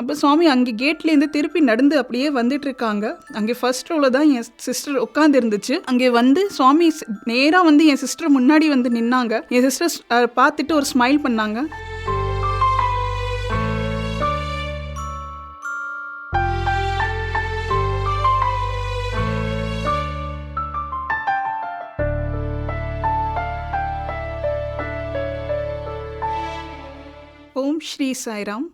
அப்போ சுவாமி அங்கே கேட்லேருந்து திருப்பி நடந்து அப்படியே வந்துட்டு இருக்காங்க அங்கே ஃபர்ஸ்ட் ரோவில் தான் என் சிஸ்டர் உட்காந்து இருந்துச்சு அங்கே வந்து சுவாமி நேராக வந்து என் சிஸ்டர் முன்னாடி வந்து நின்னாங்க. என் சிஸ்டர் பார்த்துட்டு ஒரு ஸ்மைல் பண்ணாங்க. Om Sri Sairam.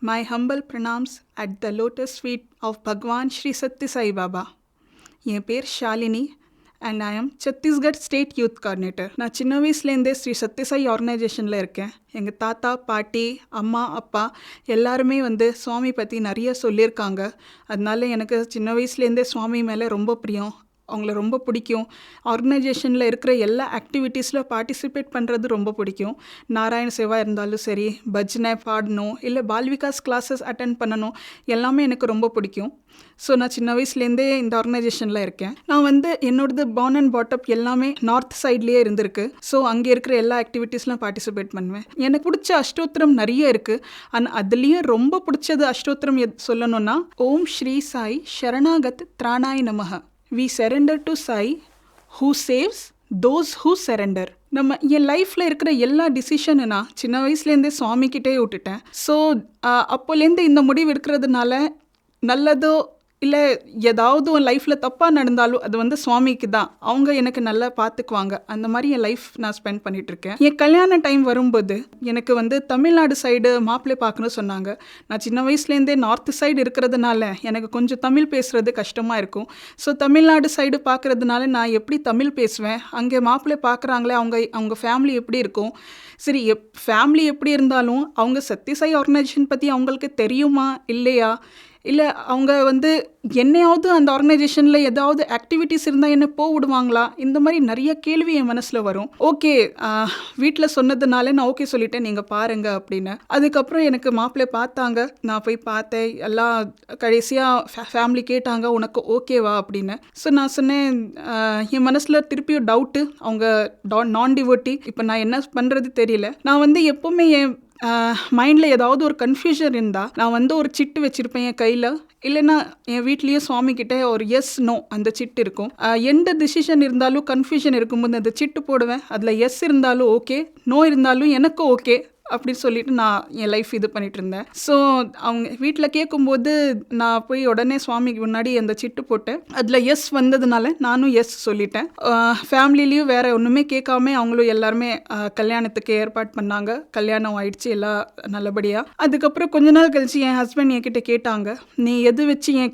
My humble pranams at the lotus feet of Bhagwan Sri Satya Sai Baba. என் பேர் Shalini and I am Chhattisgarh state youth coordinator நான் சின்ன வயசுலேருந்தே ஸ்ரீ சத்யசாய் ஆர்கனைசேஷனில் இருக்கேன். எங்கள் தாத்தா பாட்டி அம்மா அப்பா எல்லாருமே வந்து சுவாமி பற்றி நிறைய சொல்லியிருக்காங்க. அதனால எனக்கு சின்ன வயசுலேருந்தே சுவாமி மேலே ரொம்ப பிரியம். அவங்கள ரொம்ப பிடிக்கும். ஆர்கனைசேஷனில் இருக்கிற எல்லா ஆக்டிவிட்டீஸில் பார்ட்டிசிபேட் பண்ணுறது ரொம்ப பிடிக்கும். நாராயண சேவா இருந்தாலும் சரி பஜ்னை பாடணும் இல்லை பால்விகாஸ் கிளாஸஸ் அட்டன் பண்ணணும் எல்லாமே எனக்கு ரொம்ப பிடிக்கும். ஸோ நான் சின்ன வயசுலேருந்தே இந்த ஆர்கனைசேஷனில் இருக்கேன். நான் வந்து என்னோடது பார்ன் அண்ட் பாட்டப் எல்லாமே நார்த் சைட்லேயே இருந்திருக்கு. ஸோ அங்கே இருக்கிற எல்லா ஆக்டிவிட்டீஸ்லாம் பார்ட்டிசிபேட் பண்ணுவேன். எனக்கு பிடிச்ச அஷ்டோத்திரம் நிறைய இருக்குது ஆனால் அதுலேயும் ரொம்ப பிடிச்சது அஷ்டோத்திரம் எத் சொல்லணும்னா ஓம் ஸ்ரீ சாய் ஷரணாகத் திராணாய் நமக we surrender to Sai who saves those who surrender நம்ம என் லைஃப்பில் இருக்கிற எல்லா டிசிஷனை நான் சின்ன வயசுலேருந்தே சுவாமிக்கிட்டே விட்டுட்டேன். ஸோ அப்போலேருந்து இந்த முடிவு எடுக்கிறதுனால நல்லதோ இல்லை ஏதாவது உன் லைஃப்பில் தப்பாக நடந்தாலும் அது வந்து சுவாமிக்கு தான். அவங்க எனக்கு நல்லா பார்த்துக்குவாங்க அந்த மாதிரி என் லைஃப் நான் ஸ்பெண்ட் பண்ணிகிட்ருக்கேன் என் கல்யாண டைம் வரும்போது எனக்கு வந்து தமிழ்நாடு சைடு மாப்பிள்ளை பார்க்கணும்னு சொன்னாங்க. நான் சின்ன வயசுலேருந்தே நார்த் சைடு இருக்கிறதுனால எனக்கு கொஞ்சம் தமிழ் பேசுகிறது கஷ்டமாக இருக்கும். ஸோ தமிழ்நாடு சைடு பார்க்குறதுனால நான் எப்படி தமிழ் பேசுவேன்? அங்கே மாப்பிள்ளை பார்க்குறாங்களே அவங்க அவங்க ஃபேமிலி எப்படி இருக்கும்? சரி எப் ஃபேமிலி எப்படி இருந்தாலும் அவங்க சத்தியசாய் ஆர்கனைசேஷன் பற்றி அவங்களுக்கு தெரியுமா? இல்லையா? இல்லை அவங்க வந்து என்னையாவது அந்த ஆர்கனைசேஷனில் ஏதாவது ஆக்டிவிட்டிஸ் இருந்தால் என்ன போக விடுவாங்களா? இந்த மாதிரி நிறைய கேள்வி என் மனசில் வரும். ஓகே வீட்டில் சொன்னதுனால நான் ஓகே சொல்லிட்டேன் நீங்கள் பாருங்க அப்படின்னு. அதுக்கப்புறம் எனக்கு மாப்பிள்ளை பார்த்தாங்க. நான் போய் பார்த்தேன். எல்லாம் கடைசியாக ஃபேமிலி கேட்டாங்க உனக்கு ஓகேவா அப்படின்னு. ஸோ நான் சொன்னேன் என் மனசில் திருப்பியும் டவுட்டு அவங்க டா நான் டிவோட்டி இப்போ நான் என்ன பண்ணுறது தெரியல. நான் வந்து எப்போவுமே என் மைண்டில் ஏதாவது ஒரு கன்ஃபியூஷன் இருந்தால் நான் வந்து ஒரு சிட்டு வச்சுருப்பேன் என் கையில். இல்லைன்னா என் வீட்லேயே சுவாமி ஒரு எஸ் நோ அந்த சிட்டு இருக்கும். எந்த டிசிஷன் இருந்தாலும் கன்ஃபியூஷன் இருக்கும்போது அந்த சிட்டு போடுவேன். அதில் எஸ் இருந்தாலும் ஓகே நோ இருந்தாலும் எனக்கும் ஓகே அப்படின்னு சொல்லிட்டு நான் என் லைஃப் இது பண்ணிட்டு இருந்தேன் ஸோ அவங்க வீட்டில் கேட்கும்போது நான் போய் உடனே சுவாமிக்கு முன்னாடி அந்த சிட்டு போட்டேன். அதில் எஸ் வந்ததுனால நானும் எஸ் சொல்லிட்டேன். ஃபேமிலிலையும் வேற ஒன்றுமே கேட்காம அவங்களும் எல்லாருமே கல்யாணத்துக்கு ஏற்பாடு பண்ணாங்க. கல்யாணம் ஆயிடுச்சு எல்லாம் நல்லபடியாக அதுக்கப்புறம் கொஞ்ச நாள் கழிச்சு என் ஹஸ்பண்ட் என்கிட்ட கேட்டாங்க நீ எது வச்சு என்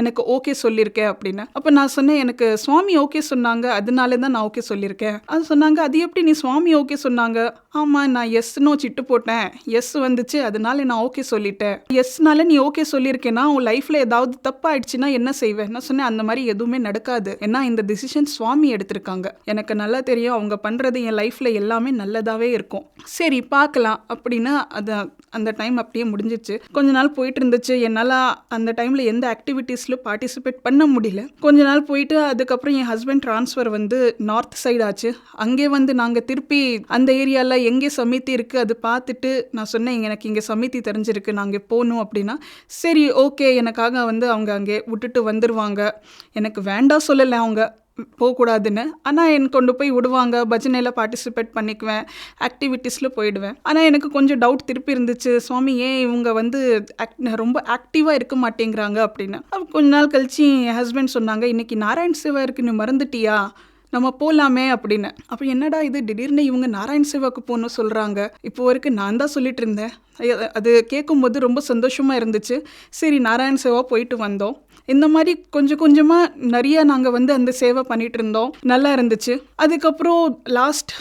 எனக்கு ஓகே சொல்லியிருக்க அப்படின்னு. அப்போ நான் சொன்னேன் எனக்கு சுவாமி ஓகே சொன்னாங்க அதனால தான் நான் ஓகே சொல்லியிருக்கேன் அது சொன்னாங்க அது எப்படி நீ சுவாமி ஓகே சொன்னாங்க? ஆமாம் நான் எஸ்னு சிட்டு போட்டேன். எஸ் வந்துச்சு. அதனால நான் ஓகே சொல்லிட்டேன். எஸ்னால நீ ஓகே சொல்லியிருக்கேன்னா உன் லைஃப்பில் ஏதாவது தப்பாயிடுச்சுன்னா என்ன செய்வேன் நான் சொன்னேன் அந்த மாதிரி எதுவுமே நடக்காது. ஏன்னா இந்த டிசிஷன் சுவாமி எடுத்திருக்காங்க. எனக்கு நல்லா தெரியும் அவங்க பண்ணுறது என் லைஃப்பில் எல்லாமே நல்லதாகவே இருக்கும். சரி பார்க்கலாம் அப்படின்னு அது அந்த டைம் அப்படியே முடிஞ்சிச்சு. கொஞ்ச நாள் போயிட்டு இருந்துச்சு. என்னால் அந்த டைமில் எந்த ஆக்டிவிட்டீஸில் பார்ட்டிசிபேட் பண்ண முடியல. கொஞ்ச நாள் போயிட்டு அதுக்கப்புறம் என் ஹஸ்பண்ட் ட்ரான்ஸ்ஃபர் வந்து நார்த் சைடு ஆச்சு. அங்கே வந்து நாங்கள் திருப்பி அந்த ஏரியாவில் எங்கே சமித்தி இருக்குது அது பார்த்துட்டு நான் சொன்னேன் எனக்கு இங்கே சமித்தி தெரிஞ்சிருக்கு அங்கே போகணும் அப்படின்னா சரி ஓகே எனக்காக வந்து அவங்க அங்கே விட்டுட்டு வந்துடுவாங்க எனக்கு வேண்டாம் சொல்லலை அவங்க போகக்கூடாதுன்னு. ஆனால் என் கொண்டு போய் விடுவாங்க பஜனையில் பார்ட்டிசிபேட் பண்ணிக்குவேன் ஆக்டிவிட்டீஸில் போயிடுவேன். ஆனால் எனக்கு கொஞ்சம் டவுட் திருப்பி இருந்துச்சு சுவாமி ஏன் இவங்க வந்து ஆக்ட் ரொம்ப ஆக்டிவாக இருக்க மாட்டேங்கிறாங்க? அப்படின்னு. கொஞ்ச நாள் கழிச்சு என் ஹஸ்பண்ட் சொன்னாங்க இன்னைக்கு நாராயண் சிவா இருக்கு நீ மறந்துட்டியா? நம்ம போகலாமே அப்படின்னு. அப்போ என்னடா இது? திடீர்னு இவங்க நாராயண் சேவாக்கு போகணும் சொல்கிறாங்க இப்போ வரைக்கும் நான் தான் சொல்லிட்டு இருந்தேன். அது கேட்கும்போது ரொம்ப சந்தோஷமாக இருந்துச்சு. சரி நாராயண் சேவா போயிட்டு வந்தோம். இந்த மாதிரி கொஞ்சம் கொஞ்சமாக நிறைய நாங்கள் வந்து அந்த சேவை பண்ணிகிட்டு இருந்தோம். நல்லா இருந்துச்சு. அதுக்கப்புறம் last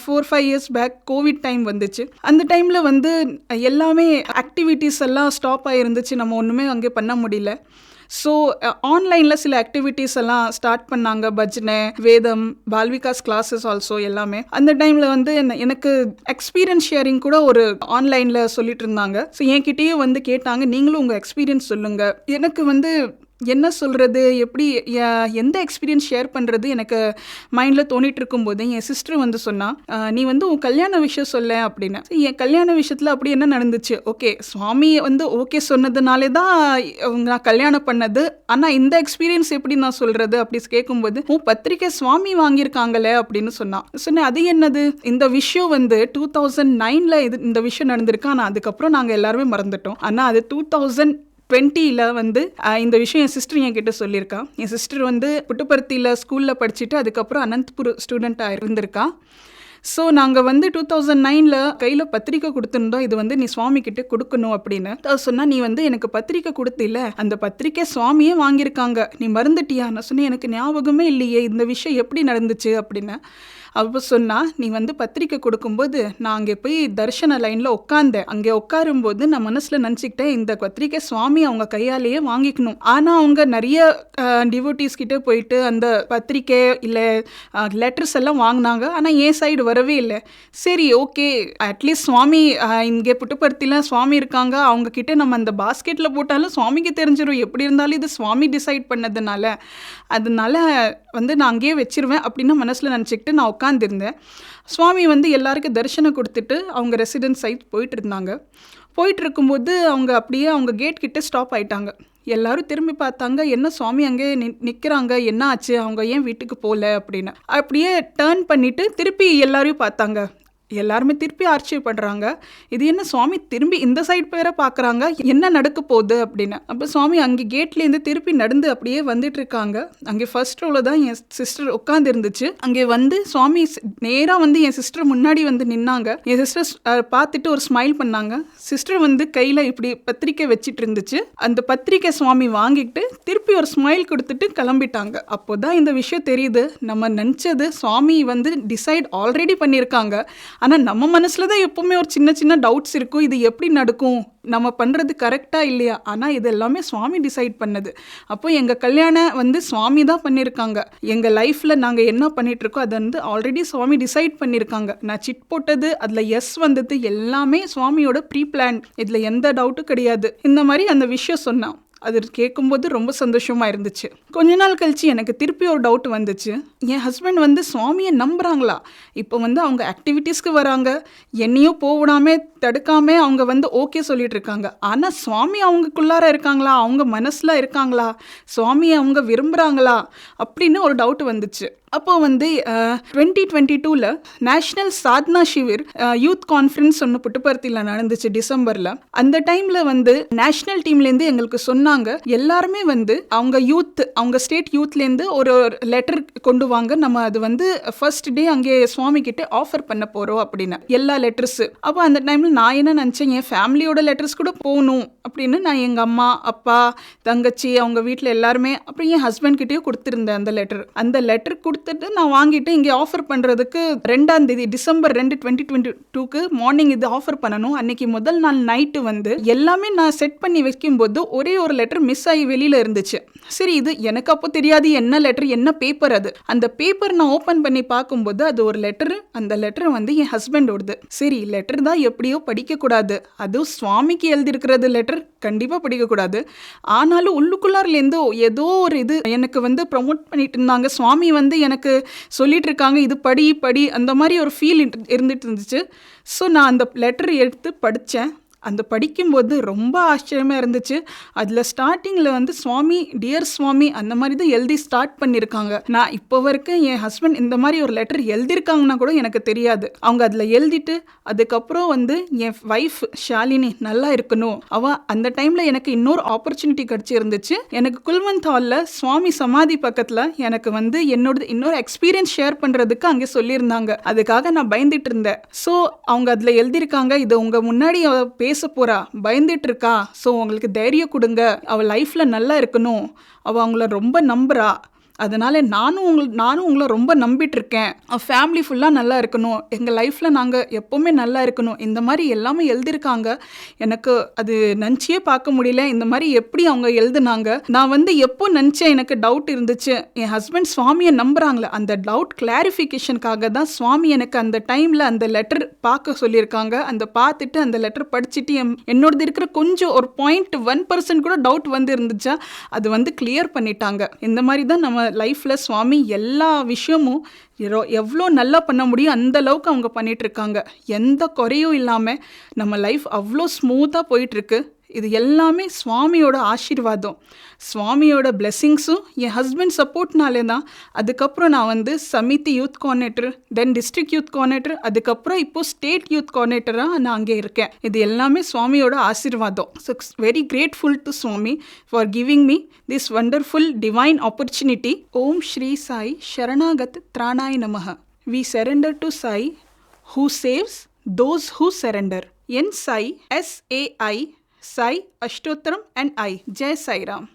four five years back covid time வந்துச்சு. அந்த டைமில் வந்து எல்லாமே ஆக்டிவிட்டீஸ் எல்லாம் ஸ்டாப் ஆகிருந்துச்சு நம்ம ஒன்றுமே அங்கே பண்ண முடியல. ஸோ ஆன்லைனில் uh, சில ஆக்டிவிட்டீஸ் எல்லாம் ஸ்டார்ட் பண்ணாங்க. பஜ்னை வேதம் பால்விகாஸ் கிளாஸஸ் ஆல்சோ எல்லாமே. அந்த டைமில் வந்து எனக்கு எக்ஸ்பீரியன்ஸ் ஷேரிங் கூட ஒரு ஆன்லைனில் சொல்லிட்டு இருந்தாங்க. ஸோ என்கிட்டயே வந்து கேட்டாங்க. நீங்களும் உங்கள் எக்ஸ்பீரியன்ஸ் சொல்லுங்கள் எனக்கு வந்து என்ன சொல்கிறது எப்படி எந்த எக்ஸ்பீரியன்ஸ் ஷேர் பண்ணுறது எனக்கு மைண்டில் தோணிட்டு இருக்கும்போது என் சிஸ்டர் வந்து சொன்னா நீ வந்து உன் கல்யாண விஷயம் சொல்ல அப்படின்னு. என் கல்யாண விஷயத்தில் அப்படி என்ன நடந்துச்சு? ஓகே சுவாமி வந்து ஓகே சொன்னதுனாலே தான் அவங்க நான் கல்யாணம் பண்ணது. ஆனால் இந்த எக்ஸ்பீரியன்ஸ் எப்படி நான் சொல்கிறது அப்படி கேட்கும்போது உன் பத்திரிக்கை சுவாமி வாங்கியிருக்காங்களே அப்படின்னு சொன்னான் சொன்னேன் அது என்னது? இந்த விஷயம் வந்து டூ தௌசண்ட் நைனில் இது இந்த விஷயம் நடந்திருக்கு. ஆனால் அதுக்கப்புறம் நாங்கள் எல்லாருமே மறந்துட்டோம். ஆனால் அது டூ தௌசண்ட் டுவெண்ட்டியில் வந்து இந்த விஷயம் என் சிஸ்டர் என் கிட்ட சொல்லியிருக்கா. என் சிஸ்டர் வந்து புட்டுப்பருத்தியில் ஸ்கூலில் படிச்சுட்டு அதுக்கப்புறம் அனந்த்பூர் ஸ்டூடெண்ட்டாக இருந்திருக்கா. ஸோ நாங்கள் வந்து டூ தௌசண்ட் நைனில் கையில் பத்திரிக்கை கொடுத்துருந்தோம். இது வந்து நீ சுவாமி கிட்ட கொடுக்கணும் அப்படின்னு. சொன்னால் நீ வந்து எனக்கு பத்திரிக்கை கொடுத்தில அந்த பத்திரிக்கை சுவாமியே வாங்கியிருக்காங்க. நீ மறந்துட்டியா நான் சொன்னேன் எனக்கு ஞாபகமே இல்லையே. இந்த விஷயம் எப்படி நடந்துச்சு? அப்படின்னு. அப்போ சொன்னால் நீ வந்து பத்திரிக்கை கொடுக்கும்போது நான் அங்கே போய் தர்ஷன லைனில் உட்காந்தேன் அங்கே உட்காரும்போது நான் மனசில் நினச்சிக்கிட்டேன் இந்த பத்திரிக்கை சுவாமி அவங்க கையாலேயே வாங்கிக்கணும். ஆனால் அவங்க நிறைய டிவோட்டிஸ் கிட்டே போயிட்டு அந்த பத்திரிக்கை இல்லை லெட்டர்ஸ் எல்லாம் வாங்கினாங்க. ஆனால் என் சைடு வரவே இல்லை. சரி ஓகே அட்லீஸ்ட் சுவாமி இங்கே புட்டுப்பருத்திலாம் சுவாமி இருக்காங்க. அவங்கக்கிட்ட நம்ம அந்த பாஸ்கெட்டில் போட்டாலும் சுவாமிக்கு தெரிஞ்சிடும் எப்படி இருந்தாலும் இது சுவாமி டிசைட் பண்ணதுனால. அதனால வந்து நான் அங்கேயே வச்சிருவேன் அப்படின்னு மனசில் நினச்சிக்கிட்டு நான் உட்காந்துருந்தேன் சுவாமி வந்து எல்லாருக்கும் தரிசனம் கொடுத்துட்டு அவங்க ரெசிடென்ட் சைட் போயிட்டு இருந்தாங்க போயிட்டு இருக்கும்போது அவங்க அப்படியே அவங்க கேட் கிட்டே ஸ்டாப் ஆயிட்டாங்க. எல்லாரும் திரும்பி பார்த்தாங்க என்ன சுவாமி அங்கே நி நிற்கிறாங்க என்ன ஆச்சு? அவங்க ஏன் வீட்டுக்கு போகல அப்படின்னு. அப்படியே டேர்ன் பண்ணிவிட்டு திருப்பி எல்லாரையும் பார்த்தாங்க. எல்லாருமே திருப்பி ஆர்ச்சிவ் பண்ணுறாங்க இது என்ன சுவாமி திரும்பி இந்த சைட் பேரை பார்க்குறாங்க என்ன நடக்க போகுது அப்படின்னு. அப்போ சுவாமி அங்கே கேட்லேருந்து திருப்பி நடந்து அப்படியே வந்துட்டு இருக்காங்க. அங்கே ஃபர்ஸ்ட் ரோவில் தான் என் சிஸ்டர் உட்காந்துருந்துச்சு அங்கே வந்து சுவாமி நேராக வந்து என் சிஸ்டர் முன்னாடி வந்து நின்னாங்க. என் சிஸ்டர் பார்த்துட்டு ஒரு ஸ்மைல் பண்ணாங்க. சிஸ்டர் வந்து கையில் இப்படி பத்திரிக்கை வச்சுட்டு இருந்துச்சு. அந்த பத்திரிக்கை சுவாமி வாங்கிட்டு திருப்பி ஒரு ஸ்மைல் கொடுத்துட்டு கிளம்பிட்டாங்க. அப்போதான் இந்த விஷயம் தெரியுது. நம்ம நினச்சது சுவாமி வந்து டிசைட் ஆல்ரெடி பண்ணியிருக்காங்க. ஆனால் நம்ம மனசில் தான் எப்போவுமே ஒரு சின்ன சின்ன டவுட்ஸ் இருக்கும். இது எப்படி நடக்கும்? நம்ம பண்ணுறது கரெக்டாக இல்லையா? ஆனால் இது எல்லாமே சுவாமி டிசைட் பண்ணது. அப்போ எங்கள் கல்யாணம் வந்து சுவாமி தான் பண்ணியிருக்காங்க எங்கள் லைஃப்பில் நாங்கள் என்ன பண்ணிகிட்ருக்கோ அதை வந்து ஆல்ரெடி சுவாமி டிசைட் பண்ணியிருக்காங்க நான் சிட் போட்டது அதில் எஸ் வந்தது எல்லாமே சுவாமியோட ப்ரீ பிளான் இதில் எந்த டவுட்டும் கிடையாது. இந்த மாதிரி அந்த விஷயம் சொன்னான். அது கேட்கும்போது ரொம்ப சந்தோஷமாக இருந்துச்சு. கொஞ்ச நாள் கழிச்சு எனக்கு திருப்பி ஒரு டவுட் வந்துச்சு. என் ஹஸ்பண்ட் வந்து சுவாமியை நம்புகிறாங்களா இப்போ வந்து அவங்க ஆக்டிவிட்டீஸ்க்கு வராங்க. என்னையும் போவிடாம தடுக்காம அவங்க வந்து ஓகே சொல்லிட்டு இருக்காங்க ஆனால் சுவாமி அவங்களுக்குள்ளார இருக்காங்களா? அவங்க மனசில் இருக்காங்களா? சுவாமியை அவங்க விரும்புகிறாங்களா அப்படின்னு ஒரு டவுட் வந்துச்சு. அப்போ வந்து டுவெண்ட்டி டுவெண்ட்டி டூவில் நேஷ்னல் சாத்னா சிவிர் யூத் கான்ஃபரன்ஸ் ஒன்று புட்டுப்பருத்தியில் நடந்துச்சு டிசம்பரில். அந்த டைமில் வந்து நேஷ்னல் டீம்லேருந்து எங்களுக்கு சொன்னாங்க. எல்லாருமே வந்து அவங்க யூத் அவங்க ஸ்டேட் யூத்லேருந்து ஒரு லெட்டர் கொண்டு வாங்க. நம்ம அது வந்து ஃபர்ஸ்ட் டே அங்கே சுவாமி கிட்டே ஆஃபர் பண்ண போகிறோம் அப்படின்னு. எல்லா லெட்டர்ஸு அப்போ அந்த டைமில் நான் என்ன நினச்சேன் என் ஃபேமிலியோட லெட்டர்ஸ் கூட போகணும் அப்படின்னு நான் எங்கள் அம்மா அப்பா தங்கச்சி அவங்க வீட்டில் எல்லாருமே அப்புறம் என் ஹஸ்பண்ட் கிட்டேயும் கொடுத்துருந்தேன் அந்த லெட்டர் அந்த லெட்டர் கொடுத்துட்டு நான் வாங்கிட்டு இங்கே ஆஃபர் பண்ணுறதுக்கு ரெண்டாம் தேதி டிசம்பர் ரெண்டு டுவெண்ட்டி டுவெண்ட்டி டூக்கு மார்னிங் இது ஆஃபர் பண்ணணும். அன்னைக்கு முதல் நாள் நைட்டு வந்து எல்லாமே நான் செட் பண்ணி வைக்கும்போது ஒரே ஒரு லெட்டர் மிஸ் ஆகி வெளியில் இருந்துச்சு. சரி இது எனக்கு அப்போ தெரியாது என்ன லெட்டர் என்ன பேப்பர் அது? அந்த பேப்பர் நான் ஓப்பன் பண்ணி பார்க்கும்போது அது ஒரு லெட்டர் அந்த லெட்டர் வந்து என் ஹஸ்பண்டோடது சரி லெட்டர் தான் எப்படியோ படிக்கக்கூடாது. அதுவும் சுவாமிக்கு எழுதியிருக்கிறது லெட்டர் கண்டிப்பாக படிக்கக்கூடாது. ஆனாலும் உள்ளுக்குள்ளார்லேருந்து ஏதோ ஒரு இது எனக்கு வந்து ப்ரொமோட் பண்ணிட்டு இருந்தாங்க. சுவாமி வந்து எனக்கு சொல்லிட்டு இருக்காங்க இது படி படி அந்த மாதிரி ஒரு ஃபீல் இருந்துட்டு இருந்துச்சு. ஸோ நான் அந்த லெட்டர் எடுத்து படித்தேன். அந்த படிக்கும்போது ரொம்ப ஆச்சரியமாக இருந்துச்சு. அதில் ஸ்டார்டிங்கில் வந்து சுவாமி டியர் சுவாமி அந்த மாதிரி தான் எழுதி ஸ்டார்ட் பண்ணியிருக்காங்க நான் இப்போ வரைக்கும் என் ஹஸ்பண்ட் இந்த மாதிரி ஒரு லெட்டர் எழுதியிருக்காங்கன்னா கூட எனக்கு தெரியாது. அவங்க அதில் எழுதிட்டு அதுக்கப்புறம் வந்து என் ஒய்ஃப் ஷாலினி நல்லா இருக்கணும். அவள் அந்த டைமில் எனக்கு இன்னொரு ஆப்பர்ச்சுனிட்டி கிடச்சி இருந்துச்சு எனக்கு குல்வந்த் ஹாலில் சுவாமி சமாதி பக்கத்தில் எனக்கு வந்து என்னோட இன்னொரு எக்ஸ்பீரியன்ஸ் ஷேர் பண்ணுறதுக்கு அங்கே சொல்லியிருந்தாங்க. அதுக்காக நான் பயந்துட்டு இருந்தேன். ஸோ அவங்க அதில் எழுதியிருக்காங்க இது உங்கள் முன்னாடி பேச பேச போறா? பயந்துட்டு இருக்கா ஸோ உங்களுக்கு தைரியம் கொடுங்க. அவள் லைஃப்பில் நல்லா இருக்கணும். அவள் அவங்கள ரொம்ப நம்புறா. அதனால நானும் உங்கள் நானும் உங்களை ரொம்ப நம்பிட்டுருக்கேன். ஃபேமிலி ஃபுல்லாக நல்லா இருக்கணும். எங்கள் லைஃப்பில் நாங்கள் எப்போவுமே நல்லா இருக்கணும். இந்த மாதிரி எல்லாமே எழுதியிருக்காங்க. எனக்கு அது நினச்சியே பார்க்க முடியல. இந்த மாதிரி எப்படி அவங்க எழுதுனாங்க. நான் வந்து எப்போ நினச்சேன் எனக்கு டவுட் இருந்துச்சு. என் ஹஸ்பண்ட் சுவாமியை நம்புகிறாங்களே அந்த டவுட் கிளாரிஃபிகேஷனுக்காக தான் சுவாமி எனக்கு அந்த டைமில் அந்த லெட்டர் பார்க்க சொல்லியிருக்காங்க. அந்த பார்த்துட்டு அந்த லெட்டர் படிச்சுட்டு என் என்னோடது இருக்கிற கொஞ்சம் ஒரு பாயிண்ட் ஒன் பர்சன்ட் கூட டவுட் வந்து இருந்துச்சா அது வந்து கிளியர் பண்ணிட்டாங்க. இந்த மாதிரி தான் நம்ம லைஃப்பில் சுவாமி எல்லா விஷயமும் எவ்வளோ- நல்லா பண்ண முடியும் அந்த அளவுக்கு அவங்க பண்ணிட்டு இருக்காங்க எந்த குறையும் இல்லாமல் நம்ம லைஃப் அவ்வளோ ஸ்மூத்தாக போயிட்டுருக்கு. இது எல்லாமே சுவாமியோட ஆசீர்வாதம். சுவாமியோட பிளெஸ்ஸிங்ஸும் என் ஹஸ்பண்ட் சப்போர்ட்னாலே தான். அதுக்கப்புறம் நான் வந்து Samithi youth coordinator then district youth coordinator அதுக்கப்புறம் இப்போது ஸ்டேட் யூத் கோஆர்டினேட்டராக நான் அங்கே இருக்கேன். இது எல்லாமே சுவாமியோட ஆசீர்வாதம். So very grateful to Swami for giving me this wonderful divine opportunity Om Sri Sai சரணாகத் திராணாய் நமக. We surrender to Sai who saves those who surrender N Sai SAI Sai அஷ்டோத்திரம் அண்ட் ஐ ஜெய் சாய்ராம்